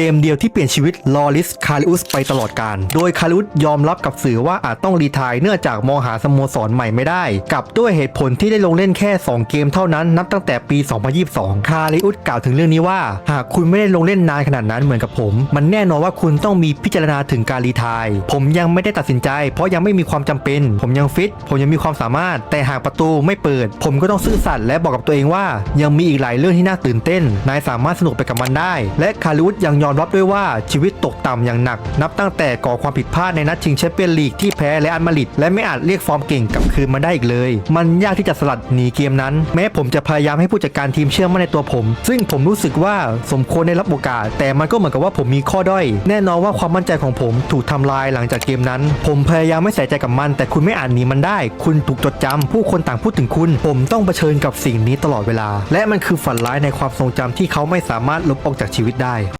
เกมเดียวที่เปลี่ยนชีวิตลอริสคาริอุสไปตลอดการ โดยคาริอุสยอมรับกับสื่อว่าอาจต้องรีทายเนื่องจากมองหาสโมสรใหม่ไม่ได้ กับด้วยเหตุผลที่ได้ลงเล่นแค่ 2 เกมเท่านั้นนับตั้งแต่ปี 2022 คาริอุสกล่าวถึงเรื่องนี้ว่า หากคุณไม่ได้ลงเล่นนานขนาดนั้นเหมือนกับผม มันแน่นอนว่าคุณต้องมีพิจารณาถึงการรีทาย ผมยังไม่ได้ตัดสินใจ เพราะยังไม่มีความจำเป็น ผมยังฟิต ผมยังมีความสามารถ แต่หากประตูไม่เปิด ผมก็ต้องซื่อสัตย์และบอกกับตัวเองว่า ยังมีอีกหลายเรื่องที่น่าตื่นเต้น นายสามารถสนุกไปกับมันได้ และคาริอุสยังยอมอมรับด้วยว่าชีวิตตกต่ำอย่างหนัก นับตั้งแต่ก่อความผิดพลาดในนัดชิงแชมเปี้ยนลีกที่แพ้และอันมาริดและไม่อาจเรียกฟอร์มเก่งกลับคืนมาได้อีกเลย มันยากที่จะสลัดหนีเกมนั้น แม้ผมจะพยายามให้ผู้จัดการทีมเชื่อมั่นในตัวผม ซึ่งผมรู้สึกว่าสมควรได้รับโอกาส แต่มันก็เหมือนกับว่าผมมีข้อด้อย แน่นอนว่าความมั่นใจของผมถูกทำลายหลังจากเกมนั้น ผมพยายามไม่ใส่ใจกับมัน แต่คุณไม่อาจหนีมันได้ คุณถูกจดจำผู้คนต่างพูดถึงคุณ ผมต้องเผชิญกับสิ่งนี้ตลอดเวลา และมันคือฝันร้ายในความทรงจำที่เขาไม่สามารถลบออกจากชีวิตได้